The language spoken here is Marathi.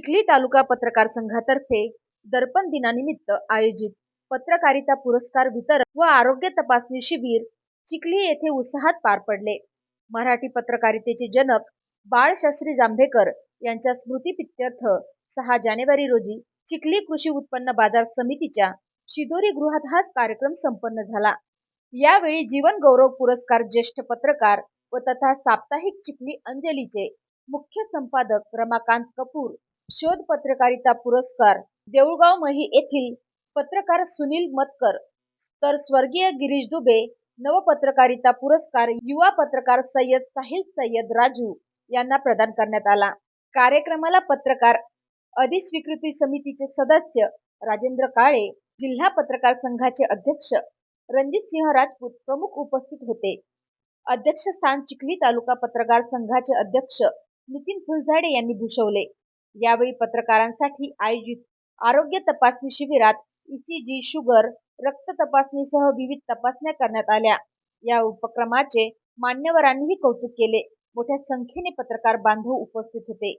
चिखली तालुका पत्रकार संघातर्फे दर्पण दिनानिमित्त आयोजित पत्रकारिता पुरस्कार वितरण व आरोग्य तपासणी शिबिर चिखली येथे उत्साहात पार पडले. मराठी पत्रकारितेचे जनक बाळशास्त्री जांभेकर यांच्या स्मृतीपित्यर्थ सहा जानेवारी रोजी चिखली कृषी उत्पन्न बाजार समितीच्या शिदोरी गृहात हाच कार्यक्रम संपन्न झाला. यावेळी जीवन गौरव पुरस्कार ज्येष्ठ पत्रकार व तथा साप्ताहिक चिखली अंजलीचे मुख्य संपादक रमाकांत कपूर शोध पत्रकारिता पुरस्कार देऊळगाव मही येथील पत्रकार सुनील मतकर तर स्वर्गीय गिरीश दुबे नवपत्रकारिता पुरस्कार युवा पत्रकार सय्यद साहिल सय्यद राजू यांना प्रदान करण्यात आला. कार्यक्रमाला पत्रकार अधिस्वीकृती समितीचे सदस्य राजेंद्र काळे जिल्हा पत्रकार संघाचे अध्यक्ष रणजित सिंह राजपूत प्रमुख उपस्थित होते. अध्यक्षस्थान चिखली तालुका पत्रकार संघाचे अध्यक्ष नितीन फुलझाडे यांनी भूषवले. यावेळी पत्रकारांसाठी आयोजित आरोग्य तपासणी शिबिरात ईसीजी शुगर रक्त तपासणीसह विविध तपासण्या करण्यात आल्या. या उपक्रमाचे मान्यवरांनीही कौतुक केले. मोठ्या संख्येने पत्रकार बांधव उपस्थित होते.